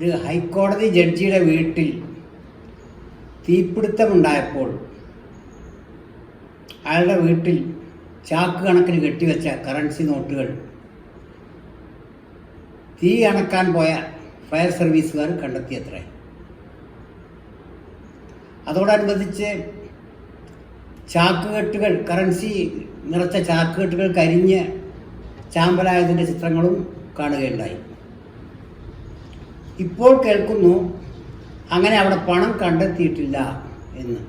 ഒരു ഹൈക്കോടതി ജഡ്ജിയുടെ വീട്ടിൽ തീപിടുത്തമുണ്ടായപ്പോൾ അയാളുടെ വീട്ടിൽ ചാക്ക് കണക്കിന് കെട്ടിവെച്ച കറൻസി നോട്ടുകൾ തീ അണക്കാൻ പോയ ഫയർ സർവീസുകാർ കണ്ടെത്തിയത്രേ. അതോടനുബന്ധിച്ച് ചാക്കുകെട്ടുകൾ കറൻസി നിറച്ച ചാക്കുകെട്ടുകൾ കരിഞ്ഞ് ചാമ്പലായതിന്റെ ചിത്രങ്ങളും കാണുകയുണ്ടായി. ഇപ്പോൾ കേൾക്കുന്നു അങ്ങനെ അവിടെ പണം കണ്ടെത്തിയിട്ടില്ല എന്ന്.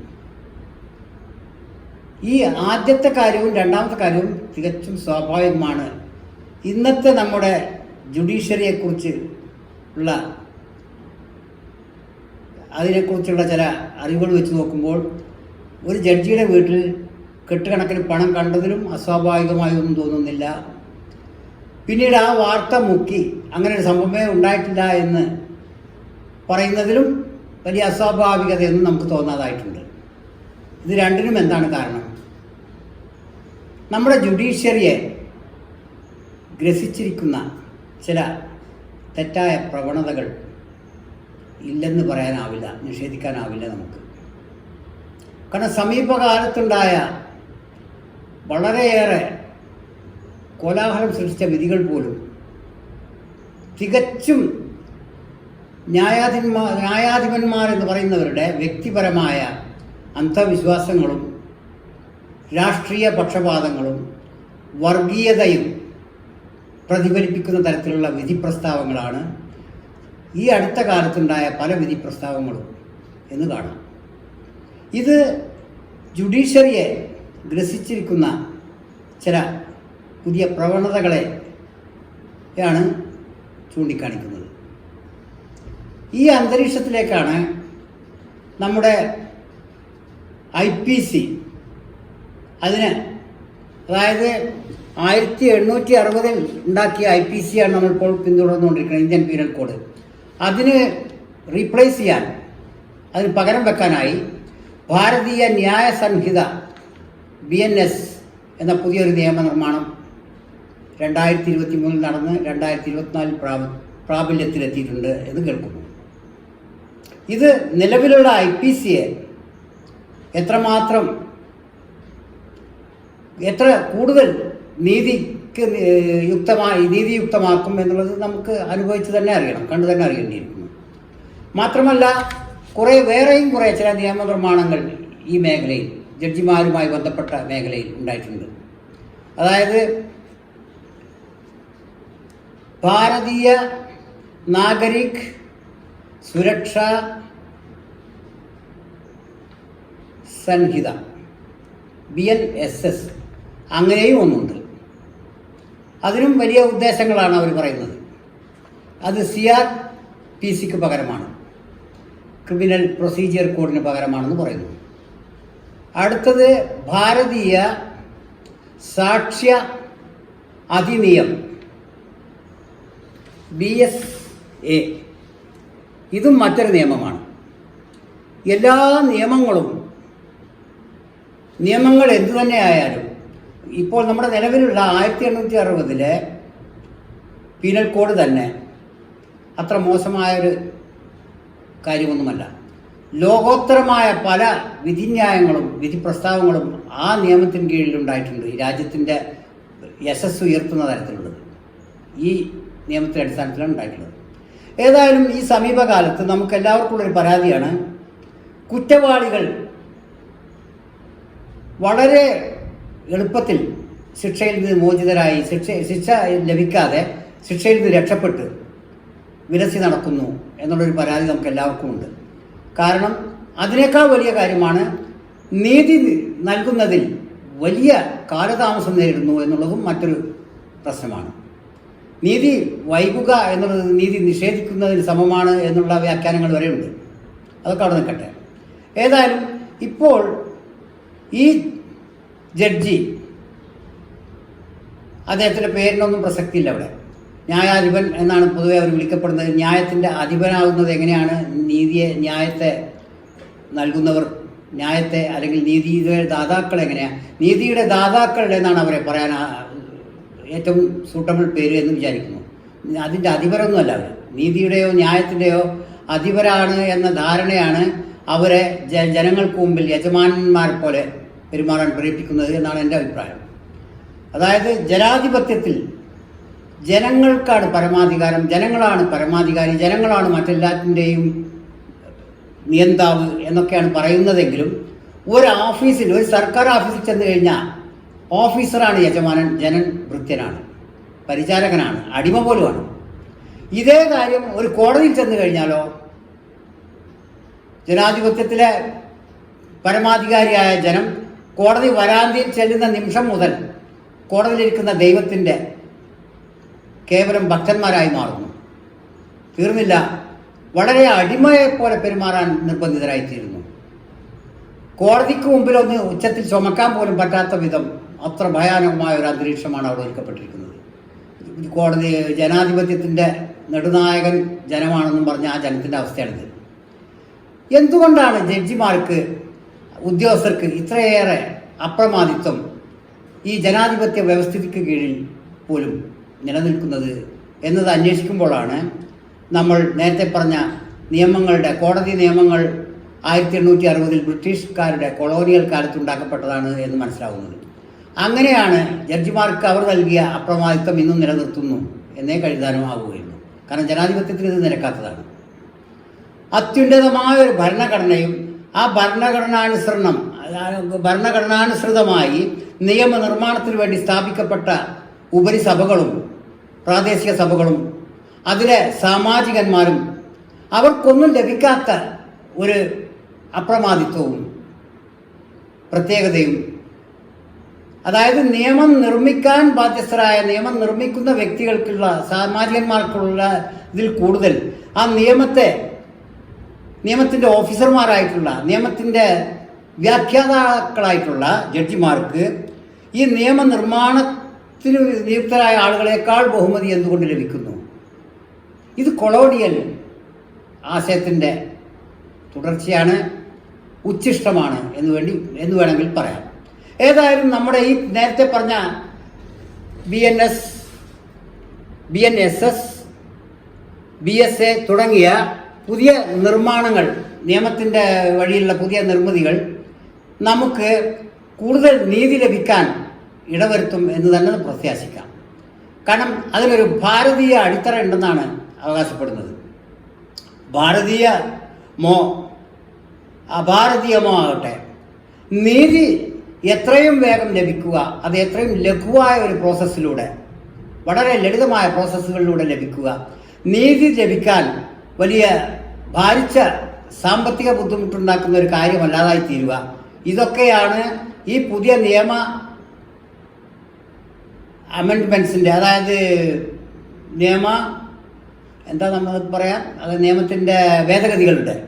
ഈ ആദ്യത്തെ കാര്യവും രണ്ടാമത്തെ കാര്യവും തികച്ചും സ്വാഭാവികമാണ്. ഇന്നത്തെ നമ്മുടെ ജുഡീഷ്യറിയെക്കുറിച്ച് ഉള്ള അതിനെക്കുറിച്ചുള്ള ചില അറിവുകൾ വെച്ച് നോക്കുമ്പോൾ ഒരു ജഡ്ജിയുടെ വീട്ടിൽ കെട്ടുകണക്കിന് പണം കണ്ടതിലും അസ്വാഭാവികമായി ഒന്നും തോന്നുന്നില്ല. പിന്നീട് ആ വാർത്ത മുക്കി. അങ്ങനെ ഒരു സംഭവമേ ഉണ്ടായിട്ടില്ല എന്ന് പറയുന്നതിലും വലിയ അസ്വാഭാവികതയൊന്നും നമുക്ക് തോന്നാതായിട്ടുണ്ട്. ഇത് രണ്ടിനും എന്താണ് കാരണം? നമ്മുടെ ജുഡീഷ്യറിയെ ഗ്രസിച്ചിരിക്കുന്ന ചില തെറ്റായ പ്രവണതകൾ ഇല്ലെന്ന് പറയാനാവില്ല നിഷേധിക്കാനാവില്ല നമുക്ക്. കാരണം സമീപകാലത്തുണ്ടായ വളരെയേറെ കോലാഹലം സൃഷ്ടിച്ച വിധികൾ പോലും. തികച്ചും ന്യായാധിപന്മാർ ന്യായാധിപന്മാർ എന്ന് പറയുന്നവരുടെ വ്യക്തിപരമായ അന്ധവിശ്വാസങ്ങളും രാഷ്ട്രീയ പക്ഷപാതങ്ങളും വർഗീയതയും പ്രതിഫലിപ്പിക്കുന്ന തരത്തിലുള്ള വിധി പ്രസ്താവങ്ങളാണ് ഈ അടുത്ത കാലത്തുണ്ടായ പല വിധി പ്രസ്താവങ്ങളും എന്ന് കാണാം. ഇത് ജുഡീഷ്യറിയെ ഗ്രസിച്ചിരിക്കുന്ന ചില പുതിയ പ്രവണതകളെ ആണ് ചൂണ്ടിക്കാണിക്കുന്നത്. ഈ അന്തരീക്ഷത്തിലേക്കാണ് നമ്മുടെ ഐ പി സി അതിന് അതായത് ആയിരത്തി എണ്ണൂറ്റി അറുപതിൽ ഉണ്ടാക്കിയ ഐ പി സി ആണ് നമ്മളിപ്പോൾ പിന്തുടർന്നുകൊണ്ടിരിക്കുന്നത് ഇന്ത്യൻ പീനൽ കോഡ്. അതിന് റീപ്ലേസ് ചെയ്യാൻ അതിന് പകരം വെക്കാനായി ഭാരതീയ ന്യായ സംഹിത ബി എൻ എസ് എന്ന പുതിയൊരു നിയമനിർമ്മാണം രണ്ടായിരത്തി ഇരുപത്തി മൂന്നിൽ നടന്ന് രണ്ടായിരത്തി ഇരുപത്തിനാലിൽ പ്രാബ പ്രാബല്യത്തിലെത്തിയിട്ടുണ്ട് എന്ന് കേൾക്കുന്നു. ഇത് നിലവിലുള്ള ഐ പി സിയെ എത്രമാത്രം എത്ര കൂടുതൽ നീതിക്ക് യുക്തമായി നീതിയുക്തമാക്കും എന്നുള്ളത് നമുക്ക് അനുഭവിച്ച് തന്നെ അറിയണം കണ്ടു തന്നെ അറിയേണ്ടിയിരിക്കുന്നു. മാത്രമല്ല കുറേ വേറെയും കുറേ ചില നിയമനിർമ്മാണങ്ങൾ ഈ മേഖലയിൽ ജഡ്ജിമാരുമായി ബന്ധപ്പെട്ട മേഖലയിൽ ഉണ്ടായിട്ടുണ്ട്. അതായത് Bharatiya Nagarik Suraksha Sanhita B N S S അങ്ങനെയും ഒന്നുണ്ട്. അതിനും വലിയ ഉദ്ദേശങ്ങളാണ് അവർ പറയുന്നത്. അത് സി ആർ പി സിക്ക് പകരമാണ്. ക്രിമിനൽ പ്രൊസീജിയർ കോഡിന് പകരമാണെന്ന് പറയുന്നു. അടുത്തത് Bharatiya Sakshya Adhiniyam. B S A. ഇതും മറ്റൊരു നിയമമാണ്. എല്ലാ നിയമങ്ങളും നിയമങ്ങൾ എന്തു തന്നെ ആയാലും ഇപ്പോൾ നമ്മുടെ നിലവിലുള്ള ആയിരത്തി എണ്ണൂറ്റി അറുപതിലെ പീനൽ കോഡ് തന്നെ അത്ര മോശമായൊരു കാര്യമൊന്നുമല്ല. ലോകോത്തരമായ പല വിധിന്യായങ്ങളും വിധി പ്രസ്താവങ്ങളും ആ നിയമത്തിന് കീഴിലുണ്ടായിട്ടുണ്ട് ഈ രാജ്യത്തിന്റെ യശസ് ഉയർത്തുന്ന തരത്തിലുള്ളത്. ഈ നിയമത്തിന്റെ അടിസ്ഥാനത്തിലാണ് ഉണ്ടായിട്ടുള്ളത്. ഏതായാലും ഈ സമീപകാലത്ത് നമുക്ക് എല്ലാവർക്കും ഉള്ളൊരു പരാതിയാണ് കുറ്റവാളികൾ വളരെ എളുപ്പത്തിൽ ശിക്ഷയിൽ നിന്ന് മോചിതരായി ശിക്ഷ ശിക്ഷ ലഭിക്കാതെ ശിക്ഷയിൽ നിന്ന് രക്ഷപ്പെട്ട് വിരസി നടക്കുന്നു എന്നുള്ളൊരു പരാതി നമുക്ക് എല്ലാവർക്കും ഉണ്ട് കാരണം അതിനേക്കാൾ വലിയ കാര്യമാണ് നീതി നൽകുന്നതിൽ വലിയ കാലതാമസം നേരിടുന്നു എന്നുള്ളതും മറ്റൊരു പ്രശ്നമാണ്. നീതി വൈകുക എന്നുള്ളത് നീതി നിഷേധിക്കുന്നതിന് സമമാണ് എന്നുള്ള വ്യാഖ്യാനങ്ങൾ വരെയുണ്ട്. അതൊക്കെ അവിടെ നിൽക്കട്ടെ. ഏതായാലും ഇപ്പോൾ ഈ ജഡ്ജി അദ്ദേഹത്തിന്റെ പേരിനൊന്നും പ്രസക്തിയില്ല അവിടെ. ന്യായാധിപൻ എന്നാണ് പൊതുവെ അവർ വിളിക്കപ്പെടുന്നത്. ന്യായത്തിന്റെ അധിപനാകുന്നത് എങ്ങനെയാണ്? നീതിയെ ന്യായത്തെ നൽകുന്നവർ ന്യായത്തെ അല്ലെങ്കിൽ നീതിയുടെ ദാതാക്കൾ എങ്ങനെയാണ് നീതിയുടെ ദാതാക്കൾ എന്നാണ് അവരെ പറയാൻ ഏറ്റവും സൂട്ടബിൾ പേര് എന്ന് വിചാരിക്കുന്നു. അതിന്റെ അധിപരൊന്നുമല്ല അവർ നീതിയുടെയോ ന്യായത്തിന്റെയോ അധിപരാണ് എന്ന ധാരണയാണ് അവരെ ജ ജനങ്ങൾക്ക് മുമ്പിൽ യജമാനന്മാരെ പോലെ പെരുമാറാൻ പ്രേരിപ്പിക്കുന്നത് എന്നാണ് എന്റെ അഭിപ്രായം. അതായത് ജനാധിപത്യത്തിൽ ജനങ്ങൾക്കാണ് പരമാധികാരം ജനങ്ങളാണ് പരമാധികാരി ജനങ്ങളാണ് മറ്റെല്ലാത്തിന്റെയും നിയന്താവ് എന്നൊക്കെയാണ് പറയുന്നതെങ്കിലും ഒരു ഓഫീസിൽ ഒരു സർക്കാർ ഓഫീസിൽ ചെന്ന് കഴിഞ്ഞാൽ ഓഫീസറാണ് യജമാനൻ ജനൻ ഭൃത്യനാണ് പരിചാരകനാണ് അടിമ പോലുമാണ്. ഇതേ കാര്യം ഒരു കോടതിയിൽ ചെന്ന് കഴിഞ്ഞാലോ? ജനാധിപത്യത്തിലെ പരമാധികാരിയായ ജനം കോടതി വരാന്തിയിൽ ചെല്ലുന്ന നിമിഷം മുതൽ കോടതിയിലിരിക്കുന്ന ദൈവത്തിന്റെ കേവലം ഭക്തന്മാരായി മാറുന്നു. തീർന്നില്ല. വളരെ അടിമയെ പോലെ പെരുമാറാൻ നിർബന്ധിതരായിത്തീരുന്നു. കോടതിക്ക് മുമ്പിൽ ഒന്ന് ഉച്ചത്തിൽ ചുമക്കാൻ പോലും പറ്റാത്ത വിധം അത്ര ഭയാനകമായ ഒരു അന്തരീക്ഷമാണ് അവിടെ ഒരുക്കപ്പെട്ടിരിക്കുന്നത്. കോടതി ജനാധിപത്യത്തിന്റെ നെടുനായകൻ ജനമാണെന്നും പറഞ്ഞ ആ ജനത്തിന്റെ അവസ്ഥയാണിത്. എന്തുകൊണ്ടാണ് ജഡ്ജിമാർക്ക് ഉദ്യോഗസ്ഥർക്ക് ഇത്രയേറെ അപ്രമാദിത്വം ഈ ജനാധിപത്യ വ്യവസ്ഥിതിക്ക് കീഴിൽ പോലും നിലനിൽക്കുന്നത് എന്നത് അന്വേഷിക്കുമ്പോഴാണ് നമ്മൾ നേരത്തെ പറഞ്ഞ നിയമങ്ങളുടെ കോടതി നിയമങ്ങൾ ആയിരത്തി എണ്ണൂറ്റി അറുപതിൽ ബ്രിട്ടീഷുകാരുടെ കൊളോണിയൽ കാലത്ത് ഉണ്ടാക്കപ്പെട്ടതാണ് എന്ന് മനസ്സിലാവുന്നത്. അങ്ങനെയാണ് ജഡ്ജിമാർക്ക് അവർ നൽകിയ അപ്രമാദിത്വം ഇന്നും നിലനിർത്തുന്നു എന്നേ ആവുകയുള്ളൂ കാരണം ജനാധിപത്യത്തിന് ഇത് നിരക്കാത്തതാണ്. അത്യുന്നതമായ ഒരു ഭരണഘടനയും ആ ഭരണഘടനാനുസരണം ഭരണഘടനാനുസൃതമായി നിയമനിർമ്മാണത്തിന് വേണ്ടി സ്ഥാപിക്കപ്പെട്ട ഉപരിസഭകളും പ്രാദേശിക സഭകളും അതിലെ സാമാജികന്മാരും അവർക്കൊന്നും ലഭിക്കാത്ത ഒരു അപ്രമാദിത്വവും പ്രത്യേകതയും അതായത് നിയമം നിർമ്മിക്കാൻ ബാധ്യസ്ഥരായ നിയമം നിർമ്മിക്കുന്ന വ്യക്തികൾക്കുള്ള സാമാജികന്മാർക്കുള്ള ഇതിൽ കൂടുതൽ. ആ നിയമത്തെ നിയമത്തിന്റെ ഓഫീസർമാരായിട്ടുള്ള നിയമത്തിന്റെ വ്യാഖ്യാതാക്കളായിട്ടുള്ള ജഡ്ജിമാർക്ക് ഈ നിയമനിർമ്മാണത്തിന് നിയുക്തരായ ആളുകളെക്കാൾ ബഹുമതി എന്തുകൊണ്ട് ലഭിക്കുന്നു? ഇത് കൊളോണിയൽ ആശയത്തിന്റെ തുടർച്ചയാണ് ഉച്ഛിഷ്ടമാണ് എന്ന് വേണ്ടി എന്ന് വേണമെങ്കിൽ പറയാം. ഏതായാലും നമ്മുടെ ഈ നേരത്തെ പറഞ്ഞ B N S B N S S B S A തുടങ്ങിയ പുതിയ നിർമ്മാണങ്ങൾ നിയമത്തിന്റെ വഴിയിലുള്ള പുതിയ നിർമ്മിതികൾ നമുക്ക് കൂടുതൽ നീതി ലഭിക്കാൻ ഇടവരുത്തും എന്ന് തന്നെ പ്രത്യാശിക്കാം. കാരണം അതിനൊരു ഭാരതീയ അടിത്തറ ഉണ്ടെന്നാണ് അവകാശപ്പെടുന്നത്. ഭാരതീയ മോ അഭാരതീയമോ ആകട്ടെ. നീതി എത്രയും വേഗം ലഭിക്കുക അത് എത്രയും ലഘുവായ ഒരു പ്രോസസ്സിലൂടെ വളരെ ലളിതമായ പ്രോസസ്സുകളിലൂടെ ലഭിക്കുക. നീതി ലഭിക്കാൻ വലിയ ഭാരിച്ച സാമ്പത്തിക ബുദ്ധിമുട്ടുണ്ടാക്കുന്ന ഒരു കാര്യമല്ലാതായി തീരുക. ഇതൊക്കെയാണ് ഈ പുതിയ നിയമ അമെൻഡ്മെൻസിന്റെ അതായത് നിയമ എന്താ നമ്മൾ പറയാം? അത് നിയമത്തിന്റെ ഭേദഗതികളുടെ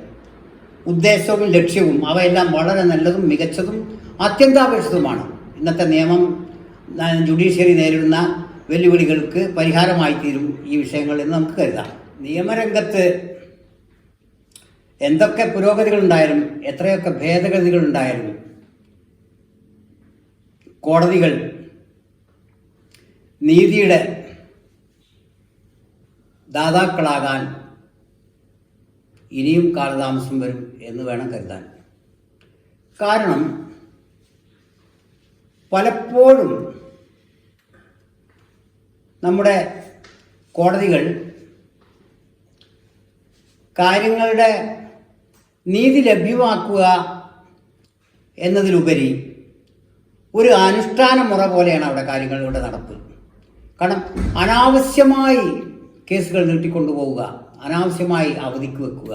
ഉദ്ദേശവും ലക്ഷ്യവും അവയെല്ലാം വളരെ നല്ലതും മികച്ചതും അത്യന്താപേക്ഷിതവുമാണ് ഇന്നത്തെ നിയമം ജുഡീഷ്യറി നേരിടുന്ന വെല്ലുവിളികൾക്ക് പരിഹാരമായി തീരും ഈ വിഷയങ്ങൾ എന്ന് നമുക്ക് കരുതാം. നിയമരംഗത്ത് എന്തൊക്കെ പുരോഗതികൾ ഉണ്ടായാലും എത്രയൊക്കെ ഭേദഗതികൾ ഉണ്ടായാലും കോടതികൾ നീതിയുടെ ദാതാക്കളാകാൻ ഇനിയും കാലതാമസം വരും എന്ന് വേണം കരുതാൻ. കാരണം പലപ്പോഴും നമ്മുടെ കോടതികൾ കാര്യങ്ങളുടെ നീതി ലഭ്യമാക്കുക എന്നതിലുപരി ഒരു അനുഷ്ഠാന മുറ പോലെയാണ് അവിടെ കാര്യങ്ങളുടെ നടപ്പ്. കാരണം അനാവശ്യമായി കേസുകൾ നീട്ടിക്കൊണ്ടുപോവുക അനാവശ്യമായി അവധിക്ക് വെക്കുക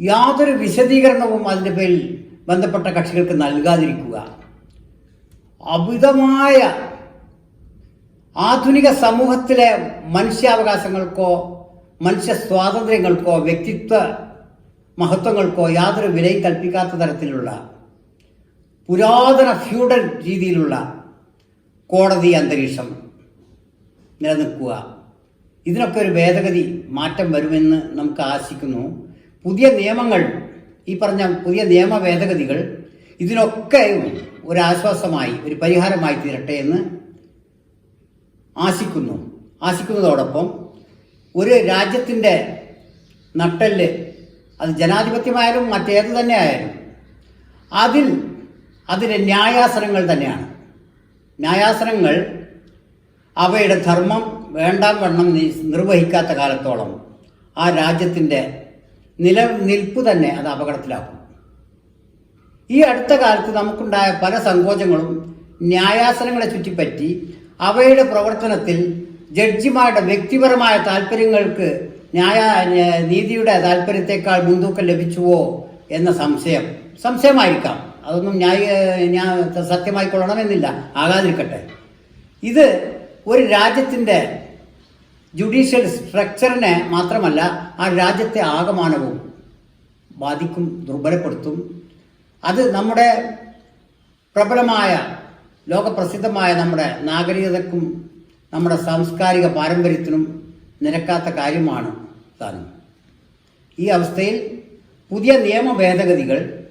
യാതൊരു വിശദീകരണവും അതിന്റെ പേരിൽ ബന്ധപ്പെട്ട കക്ഷികൾക്ക് നൽകാതിരിക്കുക അമിതമായ ആധുനിക സമൂഹത്തിലെ മനുഷ്യാവകാശങ്ങൾക്കോ മനുഷ്യ സ്വാതന്ത്ര്യങ്ങൾക്കോ വ്യക്തിത്വ മഹത്വങ്ങൾക്കോ യാതൊരു വിലയും കൽപ്പിക്കാത്ത തരത്തിലുള്ള പുരാതന ഫ്യൂഡൽ രീതിയിലുള്ള കോടതി അന്തരീക്ഷം നിലനിൽക്കുക. ഇതിനൊക്കെ ഒരു ഭേദഗതി മാറ്റം വരുമെന്ന് നമുക്ക് ആശിക്കുന്നു. പുതിയ നിയമങ്ങൾ ഈ പറഞ്ഞ പുതിയ നിയമ ഭേദഗതികൾ ഇതിനൊക്കെയും ഒരു ആശ്വാസമായി ഒരു പരിഹാരമായി തീരട്ടെ എന്ന് ആശിക്കുന്നു. ആശിക്കുന്നതോടൊപ്പം ഒരു രാജ്യത്തിന്റെ നട്ടൽ അത് ജനാധിപത്യമായാലും മറ്റേത് തന്നെ ആയാലും അതിൽ അതിന്റെ ന്യായാസനങ്ങൾ തന്നെയാണ്. ന്യായാസനങ്ങൾ അവയുടെ ധർമ്മം വേണ്ടാം വണ്ണം നിർവഹിക്കാത്ത കാലത്തോളം ആ രാജ്യത്തിന്റെ നിലനിൽപ്പ് തന്നെ അത് അപകടത്തിലാക്കും. ഈ അടുത്ത കാലത്ത് നമുക്കുണ്ടായ പല സങ്കോചങ്ങളും ന്യായാസനങ്ങളെ ചുറ്റിപ്പറ്റി അവയുടെ പ്രവർത്തനത്തിൽ ജഡ്ജിമാരുടെ വ്യക്തിപരമായ താല്പര്യങ്ങൾക്ക് ന്യായ നീതിയുടെ താല്പര്യത്തെക്കാൾ മുൻതൂക്കം ലഭിച്ചുവോ എന്ന സംശയം. സംശയമായിരിക്കാം. അതൊന്നും ന്യായ സത്യമായി കൊള്ളണമെന്നില്ല ആകാതിരിക്കട്ടെ. ഇത് ഒരു രാജ്യത്തിന്റെ ജുഡീഷ്യൽ സ്ട്രക്ചറിനെ മാത്രമല്ല ആ രാജ്യത്തെ ആകമാനവും ബാധിക്കും ദുർബലപ്പെടുത്തും അത് നമ്മുടെ പ്രബലമായ ലോകപ്രസിദ്ധമായ നമ്മുടെ നാഗരികതക്കും നമ്മുടെ സാംസ്കാരിക പാരമ്പര്യത്തിനും നിരക്കാത്ത കാര്യമാണ് താനും ഈ അവസ്ഥയിൽ പുതിയ നിയമ ഭേദഗതികൾ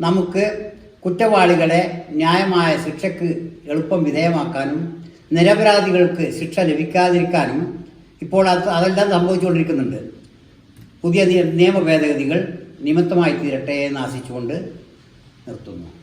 നമുക്ക് കുറ്റവാളികളെ ന്യായമായ ശിക്ഷയ്ക്ക് എളുപ്പം വിധേയമാക്കാനും നിരപരാധികൾക്ക് ശിക്ഷ ലഭിക്കാതിരിക്കാനും ഇപ്പോൾ അത് അതെല്ലാം സംഭവിച്ചുകൊണ്ടിരിക്കുന്നുണ്ട്. പുതിയ നിയ- നിയമ ഭേദഗതികൾ നിമിത്തമായി തീരട്ടെ എന്ന് ആശിച്ചുകൊണ്ട് Cartón.